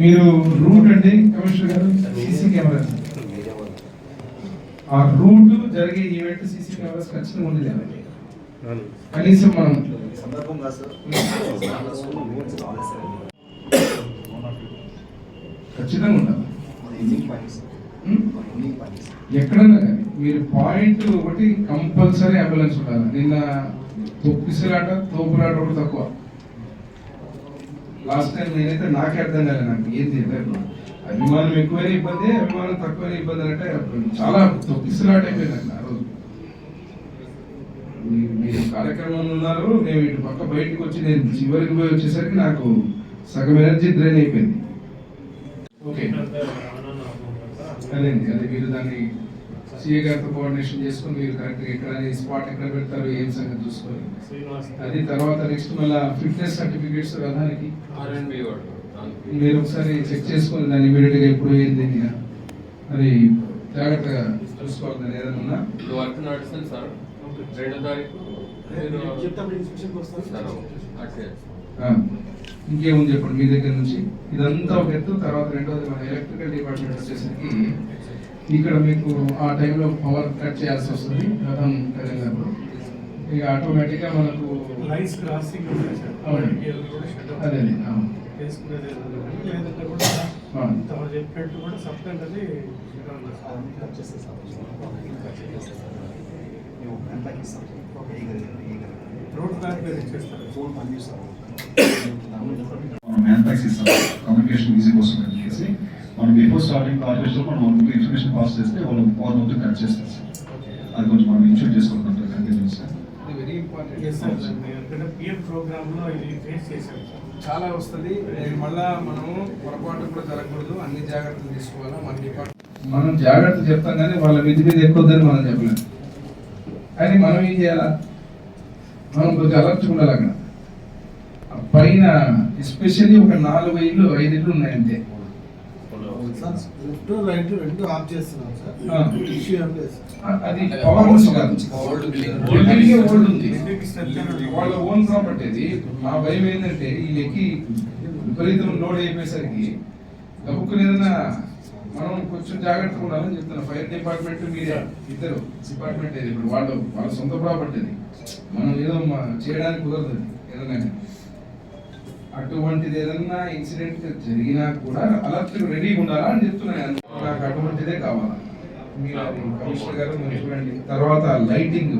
మీరు రూట్ అండి కమిషనర్ గారు? CC cameras. ఆ రూట్ జరిగే ఈవెంట్ సీసీ కెమెరాస్ ఖచ్చితంగా ఉంది లేదండి కనీసం మనం ఖచ్చితంగా ఉండాలి. Hmm? ఎక్కడన్నా కానీ మీరు పాయింట్ ఒకటి కంపల్సరీ అంబులెన్స్ ఉండాలి. నిన్న తొక్కిసలాట తోపులాట ఒకటి తక్కువ. లాస్ట్ టైం నేనైతే నాకే అర్థం కాలేదు నాకు ఏం తెలియదు అభిమానం ఎక్కువైనా ఇబ్బంది అభిమానం తక్కువైనా ఇబ్బంది అంటే చాలా అయిపోయిందండి ఆ రోజు. మీరు- మీరు కార్యక్రమంలో ఉన్నారు నేను ఇటు పక్క బయటకు వచ్చి నేను చివరికి పోయి వచ్చేసరికి నాకు సగం ఎనర్జీ డ్రైన్ అయిపోయింది. ఓకే అదేండి అదే మీరు దాన్ని సిఏ గారితో కోఆర్డినేషన్ చేసుకొని మీరు కరెక్ట్గా ఎక్కడ స్పాట్ ఎక్కడ పెడతారు ఏం సంగతి చూసుకొని. అది తర్వాత నెక్స్ట్ మళ్ళీ ఫిట్నెస్ సర్టిఫికేట్స్ రథానికి మీరు ఒకసారి చెక్ చేసుకొని దాన్ని ఇమీడియట్గా ఎప్పుడు ఏంది అని అది జాగ్రత్తగా చూసుకోవాలి దాన్ని ఏదైనా వర్క్ నడుస్తుంది సార్. రెండో తారీఖు ఇంకేముంది చెప్పండి మీ దగ్గర నుంచి? ఇదంతా ఒక ఎత్తు తర్వాత రెండోది మన ఎలక్ట్రికల్ డిపార్ట్మెంట్ వచ్చేసరికి ఇక్కడ మీకు ఆ టైంలో పవర్ కట్ చేయాల్సి వస్తుంది రథం కదిలినప్పుడు ఇక ఆటోమేటిక్గా మనకు లైన్స్ క్రాసింగ్ అదే అవును. చెప్పినట్టు కూడా ఏ గది రోడ్ బ్యాక్ మీద ఇచ్చేస్తారు ఫోన్ పనిచేస్తాం మనం మ్యాన్ ప్యాక్స్ ఇస్తాం కమ్యూనికేషన్ ఈజీ కోసం అని చెప్పేసి మనం బిఫోర్ స్టార్టింగ్ కార్పొరేషన్ మనం వాళ్ళకి ఇన్ఫర్మేషన్ పాస్ చేస్తే వాళ్ళు పవర్ మొత్తం కట్ చేస్తారు సార్. అది కొంచెం మనం insure continues sir. Very important sir ఎందుకంటే పిఎం ప్రోగ్రామ్లో ఇది ఫేస్ చేశాం చాలా వస్తుంది. మళ్ళా మనం పొరపాటు కూడా జరగకూడదు. అన్ని జాగ్రత్తలు తీసుకోవాలా మన డిపార్ట్మెంట్ మనం జాగ్రత్త చెప్తాం కానీ వాళ్ళ విధి మీద ఎక్కువద్దని మనం చెప్పలేం. కానీ మనం ఏం చేయాలా? మనం కొంచెం అలర్ట్ ఉండాలి అక్కడ. పైన ఎస్పెషల్లీ ఒక నాలుగు ఇల్లు ఐదు ఇల్లు ఉన్నాయంతే సార్. లెఫ్ట్ రైట్ రెండు ఆఫ్ చేస్తున్నాం సార్. ఇష్యూ ఏం లేదు అది పవర్ హౌస్ కాదు ఓల్డ్ బిల్డింగ్ బిల్డింగ్ ఓల్డ్ ఉంది. వాళ్ళ ఓన్ ప్రాపర్టీ అది. మా భయం ఏంటంటే ఈ ఎక్కి విపరీతం లోడ్ అయిపోయేసరికి గబుక్కుని ఏదైనా మనం కొంచెం జాగ్రత్తగా ఉండాలని చెప్తున్నా. ఫైర్ డిపార్ట్మెంట్ మీరే ఇద్దరు డిపార్ట్మెంట్ ఇది ఇప్పుడు వాళ్ళు వాళ్ళ సొంత ప్రాపర్టీ అది. మనం ఏదో మా- చేయడానికి కుదరదు ఏదైనా. అటువంటిది ఏదన్నా ఇన్సిడెంట్ జరిగినా కూడా అలర్ట్ రెడీగా ఉండాలా అని చెప్తున్నాను నాకు అటువంటిదే కావాలా. మీరు కమిషనర్ గారు మీరు చూడండి. తర్వాత లైటింగ్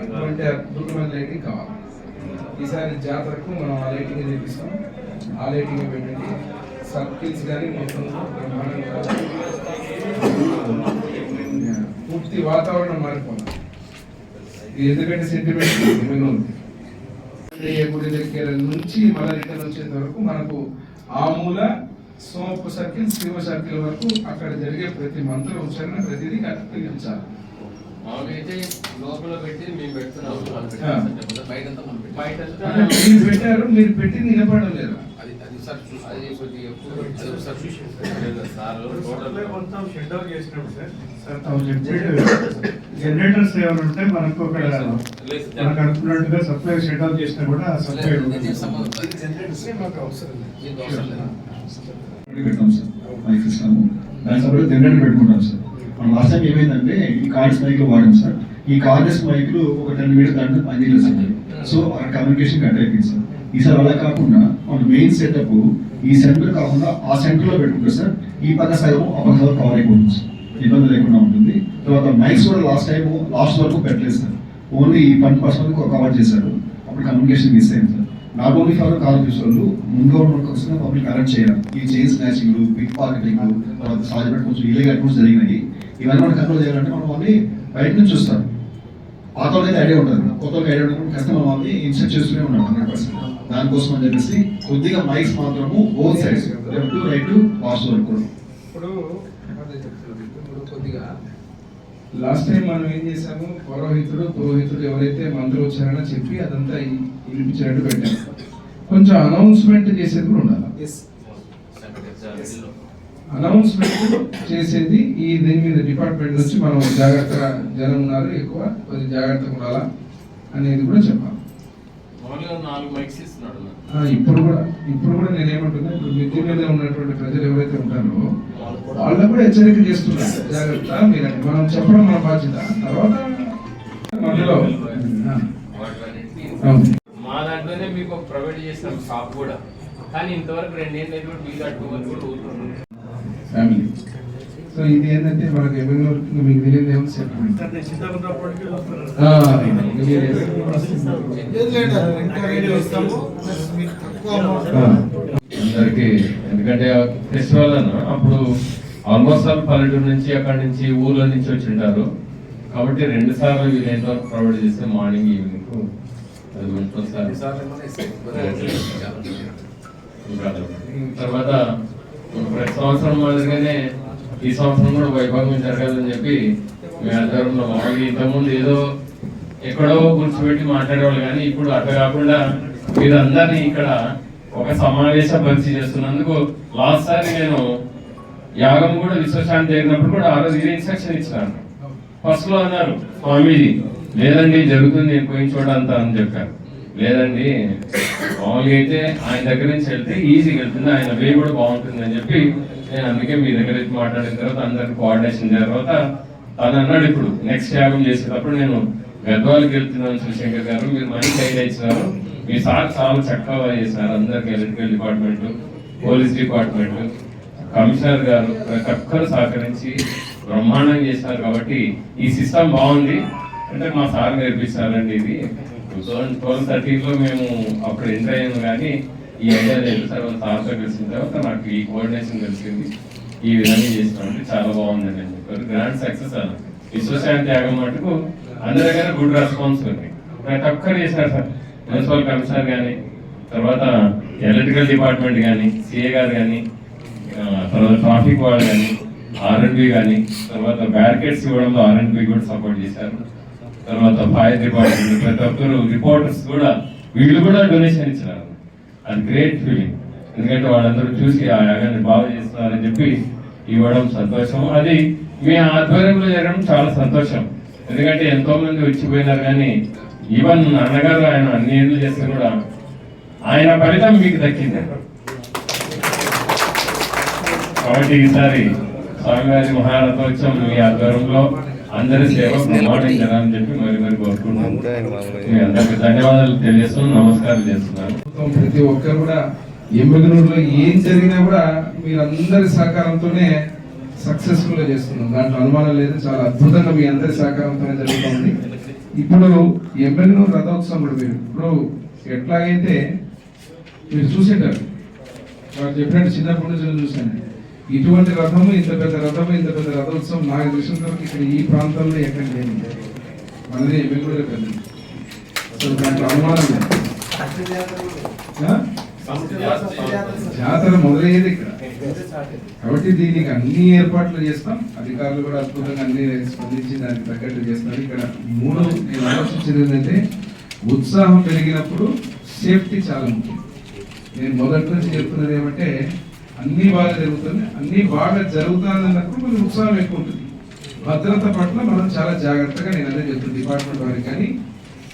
అటువంటి అద్భుతమైన లైటింగ్ కావాలి. ఈసారి జాతరకు మనం ఆ లైటింగ్ చేపిస్తాం. ఆ లైటింగ్ పెట్టండి. సర్కిల్స్ కానీ మొత్తం పూర్తి వాతావరణం మారిపోవాలి. ఎందుకంటే సెంటిమెంట్ ఉంది? ఏ గుడి దగ్గర నుంచి మళ్ళీ రిటర్న్ వచ్చేంత వరకు మనకు ఆ మూల సోమపు సర్కిల్ శివ సర్కిల్ వరకు అక్కడ జరిగే ప్రతి మంత్ర ఉచ్చారణ ప్రతిదీ మామూలుగా అయితే లోపల పెట్టి మేము పెడుతున్నాము. పెట్టారు మనం పెట్టాం. బయటంతా అది కొద్దిగా ఎక్కువ- సార్ సప్లై జనరేటర్స్ ఏమైనా ఉంటే మనకు అక్కడ లేదు మనకు అనుకున్నట్టుగా సప్లై షట్ ఆఫ్ చేసినా కూడా సప్లై సంబంధం లేదు. జనరేటర్స్ మాకు అవసరం లేదు. అవసరం లేదు. దాని సపరేట్ జనరేటర్ పెట్టుకుంటాం సార్. మనం లాస్ట్ టైం ఏమైందంటే ఈ కార్డ్స్ మైక్లు వాడాం సార్. ఈ కార్డ్స్ మైక్లు ఒక టెన్ మీటర్ దాంట్లో పనిచేయలేదు సార్. సో అక్కడ కమ్యూనికేషన్ కట్ అయిపోయింది సార్. ఈసారి అలా కాకుండా మన మెయిన్ సెటప్ ఈ సెంటర్ కాకుండా ఆ సెంటర్లో పెట్టుకుంటే సార్ ఈ పక్క సగం ఆ పక్క సగం కవర్ అయిపోతుంది ఇబ్బంది లేకుండా ఉంటుంది. తర్వాత మైక్స్ కూడా లాస్ట్ టైం లాస్ట్ వరకు పెట్టలేదు సార్. ఓన్లీ ఈ వన్ పర్సన్ కవర్ చేశారు. అప్పుడు కమ్యూనికేషన్ మిస్ అయింది sir. Not only for call వాళ్ళు ముందుగా ఉన్న పబ్లిక్ అరెంట్ చేయాలి ఈ చైన్ స్నాచింగ్ పిక్ పాకెటింగ్ తర్వాత సాధ్యపడి కొంచెం ఇల్లీగల్ అకౌంట్స్ జరిగినాయి. ఇవన్నీ మనం కంట్రోల్ చేయాలంటే మనం వాళ్ళని బయట నుంచి చూస్తాం. పాత వాళ్ళకి ఐడియా ఉంటుంది. కొత్త ఐడియా ఉంటుంది కాస్త మనం వాళ్ళని ఇన్సెట్ చేస్తూనే ఉన్నాం హండ్రెడ్ పర్సెంట్ దానికోసం అని చెప్పేసి కొద్దిగా మైక్స్ మాత్రము ఓన్ సైడ్స్ లెఫ్ట్ రైట్ వరకు కూడా ఇప్పుడు. ఇప్పుడు కొద్దిగా లాస్ట్ టైం మనం ఏం చేసాము పౌరోహితుడు పురోహితుడు ఎవరైతే మంత్రోచ్చారణ చెప్పి అదంతా వినిపించినట్టు పెట్టాము కొంచెం అనౌన్స్మెంట్ చేసేది కూడా ఉండాలి. అనౌన్స్మెంట్ చేసేది ఈ దీని మీద డిపార్ట్మెంట్ నుంచి మనం జాగ్రత్తగా జనం ఉన్నారు ఎక్కువ కొద్దిగా జాగ్రత్తగా ఉండాలా అనేది కూడా చెప్పాలి మామూలుగా మామూలుగా నాలుగు మైక్స్ ఇస్తున్నాడు నాకు. ఆ, ఇప్పుడు కూడా ఇప్పుడు కూడా నేను ఏమంటున్నా ఇప్పుడు మిద్ది మీద ఉన్నటువంటి ప్రజలు ఎవరైతే ఉంటారో వాళ్ళకు కూడా హెచ్చరిక చేస్తున్నారు. జాగ్రత్త మీరు మనం చెప్పడం మన బాధ్యత. తర్వాత మధ్యలో. మా దాంట్లోనే మీకు ప్రొవైడ్ చేస్తాం షాప్ కూడా. కానీ ఇంతవరకు రెండేళ్ళు కూడా టూ వరకు కూడా ఊరుకున్నాం ఫ్యామిలీ. సో ఇది ఏంటంటే మనకు ఎవరి వరకు మీకు తెలియదు ఏమో అందరికి ఎందుకంటే ఫెస్టివల్ అన్న అప్పుడు ఆల్మోస్ట్ ఆల్ పల్లెటూరు నుంచి అక్కడ నుంచి ఊర్ల నుంచి వచ్చి ఉంటారు. కాబట్టి రెండు సార్లు వీలైనంత వరకు ప్రొవైడ్ చేస్తే మార్నింగ్ ఈవినింగ్ అది ఉంటుంది సార్ తర్వాత ప్రతి సంవత్సరం మాదిరిగానే ఈ సంవత్సరం కూడా వైభవం జరగాలని చెప్పి మీ ఆధ్వర్యంలో మామూలుగా ఇంతకుముందు ఏదో ఎక్కడో కూర్చోబెట్టి మాట్లాడేవాళ్ళు కానీ ఇప్పుడు అట్లా కాకుండా మీరందరినీ ఇక్కడ ఒక సమావేశ పరిచయం చేస్తున్నందుకు లాస్ట్ సారి నేను యాగం కూడా విశ్వశాంతి జరిగినప్పుడు కూడా ఆ రోజు ఇన్స్ట్రక్షన్ ఇచ్చినాను ఫస్ట్లో అన్నారు స్వామీజీ లేదండి జరుగుతుంది నేను పోయిన చోట అంతా అని చెప్పారు. లేదండి మామూలుగా అయితే ఆయన దగ్గర నుంచి వెళ్తే ఈజీగా వెళ్తుంది ఆయన వే కూడా బాగుంటుంది అని చెప్పి నేను అందుకే మీ దగ్గర మాట్లాడిన తర్వాత అందరికి కోఆర్డినేషన్ తర్వాత తను అన్నాడు ఇప్పుడు నెక్స్ట్ యాగం చేసేటప్పుడు నేను గద్వాలకు వెళ్తున్నాను శివశంకర్ గారు మీరు మనీ గైడ్ ఇచ్చినారు మీ సార్ చాలా చక్కగా చేసినారు అందరికి electrical department police department. Commissioner గారు ప్రతి ఒక్కరు సహకరించి బ్రహ్మాండంగా చేశారు కాబట్టి ఈ సిస్టమ్ బాగుంది. అంటే మా సార్ నేర్పిస్తారండి ఇది. టూ థౌసండ్ ట్వెల్వ్ థర్టీన్లో మేము అప్పుడు ఎంటర్ అయ్యాము కానీ ఈ ఐడియా లేదు సార్ సార్తో కలిసిన తర్వాత నాకు ఈ కోఆర్డినేషన్ తెలిసింది ఈ విధంగా చేసినామంటే చాలా బాగుందండి అని చెప్పారు. గ్రాండ్ సక్సెస్ అన్న విశ్వశాంతి త్యాగం మటుకు అందరి దగ్గర గుడ్ రెస్పాన్స్ ఉంది. ప్రతి ఒక్కరు చేశారు సార్. మున్సిపల్ కమిషనర్ కానీ తర్వాత ఎలక్ట్రికల్ డిపార్ట్మెంట్ కానీ సిఏ గారు కానీ తర్వాత ట్రాఫిక్ వాళ్ళు కానీ ఆర్ఎండ్బి కానీ తర్వాత బ్యారికేడ్స్ ఇవ్వడంలో ఆర్ఎండ్బి కూడా సపోర్ట్ చేశారు. తర్వాత ఫైర్ డిపార్ట్మెంట్ ప్రతి ఒక్కరు రిపోర్టర్స్ కూడా వీళ్ళు కూడా డొనేషన్ ఇచ్చినారు. అది గ్రేట్ ఫీలింగ్ ఎందుకంటే వాళ్ళందరూ చూసి ఆ యాగాన్ని బాగా చేస్తున్నారని చెప్పి ఇవ్వడం సంతోషం. అది మీ ఆధ్వర్యంలో జరగడం చాలా సంతోషం. ఎందుకంటే ఎంతో మంది వచ్చిపోయినారు కానీ ఈవెన్ అన్నగారు ఆయన అన్ని ఏళ్ళు చేస్తే కూడా ఆయన ఫలితం మీకు దక్కింది. కాబట్టి ఈసారి స్వామివారి మహారథోత్సవం మీ ఆధ్వర్యంలో అందరి సేవ ప్రమాణించాలని చెప్పి మరి మరి కోరుకుంటున్నాను. మీ అందరికి ధన్యవాదాలు తెలియజేస్తున్నాను నమస్కారం చేస్తున్నాను. ప్రభుత్వం ప్రతి ఒక్కరు కూడా ఎమ్మెగనూరులో ఏం జరిగినా కూడా మీరందరి సహకారంతోనే సక్సెస్ఫుల్గా చేస్తున్నాం. దాంట్లో అనుమానం లేదు. చాలా అద్భుతంగా మీ అందరి సహకారంతోనే జరుగుతుంది ఇప్పుడు ఎమ్మెగనూరు రథోత్సవం కూడా మీరు ఇప్పుడు ఎట్లాగైతే మీరు చూసేటారు వాళ్ళు చెప్పినట్టు చిన్నప్పటి నుంచి నేను చూశాను. ఇటువంటి రథము ఇంత పెద్ద రథము ఇంత పెద్ద రథోత్సవం నాకు తెలిసిన తర్వాత ఇక్కడ ఈ ప్రాంతంలో ఎక్కడ లేదు మనది ఎమ్మెగనూరు పెద్దది. అసలు దాంట్లో అనుమానం లేదు. జాతర మొదలయ్యేది ఇక్కడ. కాబట్టి దీనికి అన్ని ఏర్పాట్లు చేస్తాం. అధికారులు కూడా అద్భుతంగా అన్ని స్పందించి దానికి తగ్గట్టు చేస్తారు. ఇక్కడ మూడు నేను ఆలోచించేది ఏంటంటే ఉత్సాహం పెరిగినప్పుడు సేఫ్టీ చాలా ముఖ్యం. నేను మొదటి నుంచి చెప్తున్నది ఏమంటే అన్ని బాగా జరుగుతుంది అన్ని బాగా జరుగుతుందన్నప్పుడు కొంచెం ఉత్సాహం ఎక్కువ ఉంటుంది. భద్రత పట్ల మనం చాలా జాగ్రత్తగా నేను అదే చెప్తున్నాను డిపార్ట్మెంట్ వారికి. కానీ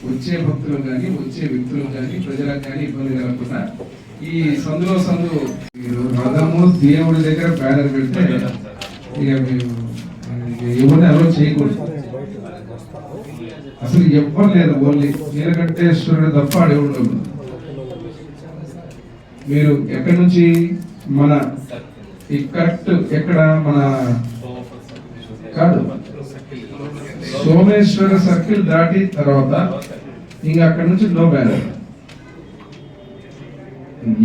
వచ్చే భక్తులకు కానీ వచ్చే వ్యక్తులకు కానీ ప్రజలకు కానీ ఇబ్బంది కలగకుండా ఈ సందులో సందు రథము దేవుడి దగ్గర బ్యానర్ పెడితే ఇక మేము ఎవరిని అలో చేయకూడదు అసలు ఎవ్వరు లేదు ఓన్లీ నీలకంఠేశ్వరుడు తప్ప అడవుడు ఉండదు. మీరు ఎక్కడి నుంచి మన ఈ కరెక్ట్ ఎక్కడ మన కాదు సోమేశ్వర సర్కిల్ దాటి తర్వాత ఇంకా అక్కడ నుంచి నో బ్యానర్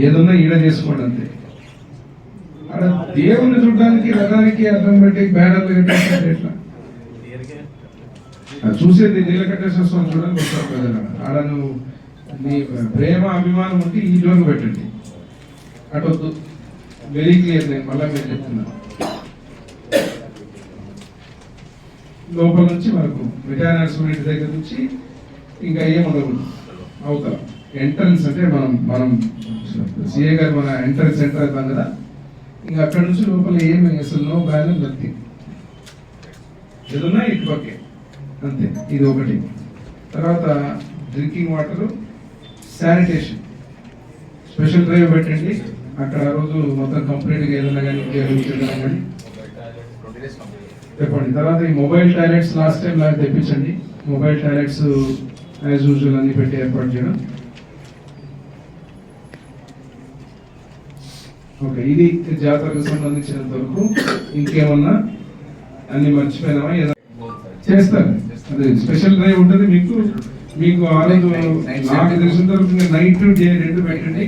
ఏదన్నా ఈడ చేసుకోండి అంతే. ఆడ దేవుని చూడడానికి రథానికి అర్థం పెట్టి బ్యానర్లు కట్టేస్తే ఎట్లా? చూసేది నీలకంఠేశ్వర స్వామి చూడడానికి వస్తారు ప్రజలు. ఆడ నువ్వు నీ ప్రేమ అభిమానం ఉంటే ఈ జోన్ పెట్టండి. అటు వెరీ క్లియర్ నేను మళ్ళీ మీరు చెప్తున్నాను లోపల నుంచి మనకు రిటైనర్స్ దగ్గర నుంచి ఇంకా ఏం ఉండదు. అవుతాం. ఎంట్రన్స్ అంటే మనం మనం సిఏ గారు మన ఎంట్రన్స్ ఎంటర్ అవుతాం కదా. ఇంకా అక్కడ నుంచి లోపల ఏమి అసలు నో బ్యాలెన్స్ అంతే ఏదన్నా ఇటు పక్కే. అంతే. ఇది ఒకటి. తర్వాత drinking water sanitation special drive పెట్టండి. అక్కడ ఆ రోజు మొత్తం కంప్లీట్గా ఏదైనా కానీ జరుగుతుందా కానీ చెప్పండి. తర్వాత ఈ మొబైల్ టాయిలెట్స్ లాస్ట్ టైం లాగా తెప్పించండి. మొబైల్ టాయిలెట్స్ యాజ్ యూజువల్ అన్ని పెట్టి ఏర్పాటు చేయడం. ఓకే ఇది జాతరకు సంబంధించినంత వరకు ఇంకేమన్నా అన్ని మర్చిపోయినామా? ఏదైనా చేస్తారు. అదే స్పెషల్ డ్రైవ్ ఉంటుంది మీకు. మీకు ఆ రోజు నాకు తెలిసిన వరకు నైట్ డే రెండు పెట్టండి.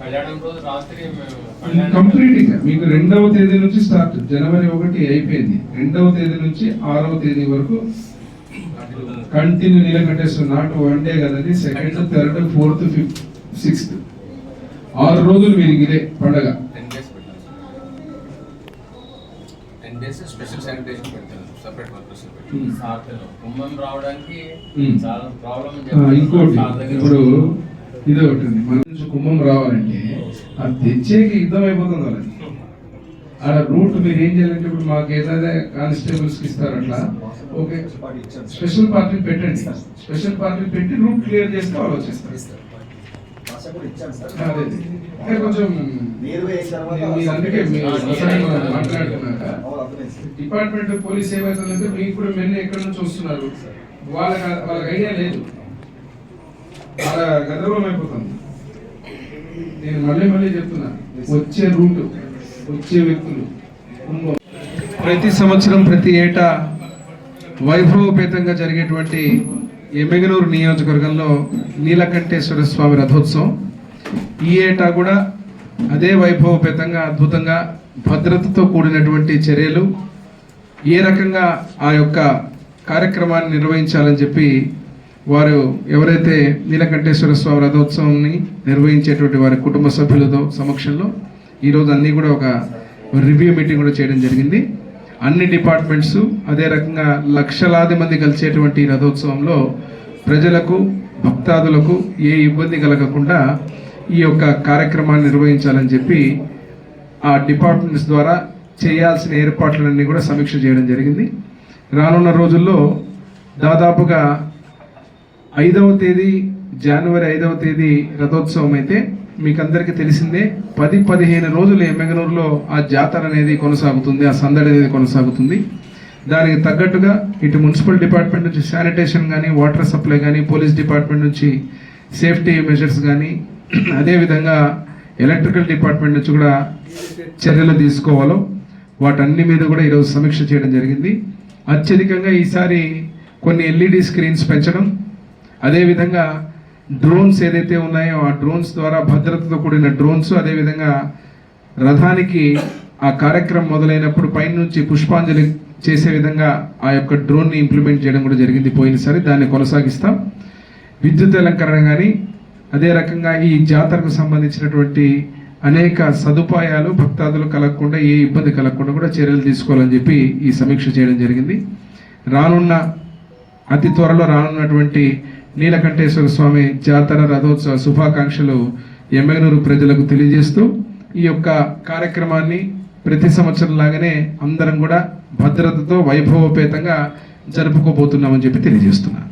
కళ్యాణం రోజు రాత్రి మేము కంప్లీట్ మీకు రెండవ తేదీ నుంచి స్టార్ట్ జనవరి ఒకటి అయిపోయింది. రెండవ తేదీ నుంచి ఆరవ తేదీ వరకు కంటిన్యూ నీలకంఠేశ్వర నాటు వన్ డే కదండి. Second third fourth fifth sixth ఆరు రోజులు మీరు ఇదే పండగ. స్పెషల్ శానిటేషన్ పెడతాను సపరేట్ వర్కర్స్ Hmm. కుంభం రావడానికి Hmm. చాలా ప్రాబ్లం ఆ, ఇంకోటి. ఇప్పుడు ఇది ఒకటి మన నుంచి కుంభం రావాలంటే అది తెచ్చేకి యుద్ధం అయిపోతుంది వాళ్ళకి ఆడ రూట్ మీరు ఏం చేయాలంటే ఇప్పుడు మాకు ఏదైతే కానిస్టేబుల్స్కి ఇస్తారు అట్లా ఓకే స్పెషల్ పార్టీ పెట్టండి. స్పెషల్ పార్టీ పెట్టి రూట్ క్లియర్ చేస్తే వాళ్ళు వచ్చేస్తారు. సార్ అదే. అంటే కొంచెం అందుకే మీరు డిపార్ట్మెంట్ పోలీస్ ఏమవుతుందంటే మీకు కూడా మెన్ ఎక్కడి నుంచి వస్తున్నారు? వాళ్ళకి వాళ్ళకి ఐడియా లేదు. వాళ్ళ గదర్వం అయిపోతుంది నేను మళ్ళీ మళ్ళీ చెప్తున్నా వచ్చే రూట్ వచ్చే వ్యక్తులు ప్రతి సంవత్సరం ప్రతి ఏటా వైభవపేతంగా జరిగేటువంటి ఎమ్మెగనూరు నియోజకవర్గంలో నీలకంఠేశ్వర స్వామి రథోత్సవం. ఈ ఏటా కూడా అదే వైభవపేతంగా అద్భుతంగా భద్రతతో కూడినటువంటి చర్యలు. ఏ రకంగా ఆ యొక్క కార్యక్రమాన్ని నిర్వహించాలని చెప్పి వారు ఎవరైతే నీలకంఠేశ్వర స్వామి రథోత్సవాన్ని నిర్వహించేటువంటి వారి కుటుంబ సభ్యులతో సమక్షంలో ఈరోజు అన్నీ కూడా ఒక రివ్యూ మీటింగ్ కూడా చేయడం జరిగింది. అన్ని డిపార్ట్మెంట్స్ అదే రకంగా లక్షలాది మంది కలిసేటువంటి రథోత్సవంలో ప్రజలకు భక్తాదులకు ఏ ఇబ్బంది కలగకుండా ఈ యొక్క కార్యక్రమాన్ని నిర్వహించాలని చెప్పి ఆ డిపార్ట్మెంట్స్ ద్వారా చేయాల్సిన ఏర్పాట్లన్నీ కూడా సమీక్ష చేయడం జరిగింది. రానున్న రోజుల్లో దాదాపుగా ఐదవ తేదీ జనవరి ఐదవ తేదీ రథోత్సవం అయితే మీకు అందరికీ తెలిసిందే పది పదిహేను రోజులు ఎమ్మెగనూరులో ఆ జాతర అనేది కొనసాగుతుంది ఆ సందడి అనేది కొనసాగుతుంది. దానికి తగ్గట్టుగా ఇటు మున్సిపల్ డిపార్ట్మెంట్ నుంచి శానిటేషన్ కానీ వాటర్ సప్లై కానీ పోలీస్ డిపార్ట్మెంట్ నుంచి సేఫ్టీ మెజర్స్ కానీ అదేవిధంగా ఎలక్ట్రికల్ డిపార్ట్మెంట్ నుంచి కూడా చర్యలు తీసుకోవాలో వాటన్ని మీద కూడా ఈరోజు సమీక్ష చేయడం జరిగింది. అత్యధికంగా ఈసారి కొన్ని ఎల్ఈడి స్క్రీన్స్ పెంచడం అదేవిధంగా డ్రోన్స్ ఏదైతే ఉన్నాయో ఆ డ్రోన్స్ ద్వారా భద్రతతో కూడిన డ్రోన్స్ అదేవిధంగా రథానికి ఆ కార్యక్రమం మొదలైనప్పుడు పైనుంచి పుష్పాంజలి చేసే విధంగా ఆ యొక్క డ్రోన్ని ఇంప్లిమెంట్ చేయడం కూడా జరిగింది. పోయినసారి దాన్ని కొనసాగిస్తాం. విద్యుత్ అలంకరణ కానీ అదే రకంగా ఈ జాతరకు సంబంధించినటువంటి అనేక సదుపాయాలు భక్తాదులు కలగకుండా ఏ ఇబ్బంది కలగకుండా కూడా చర్యలు తీసుకోవాలని చెప్పి ఈ సమీక్ష చేయడం జరిగింది. రానున్న అతి త్వరలో రానున్నటువంటి నీలకంఠేశ్వర స్వామి జాతర రథోత్సవ శుభాకాంక్షలు ఎమ్మెగనూరు ప్రజలకు తెలియజేస్తూ ఈ యొక్క కార్యక్రమాన్ని ప్రతి సంవత్సరం లాగానే అందరం కూడా భద్రతతో వైభవోపేతంగా జరుపుకోబోతున్నామని చెప్పి తెలియజేస్తున్నాను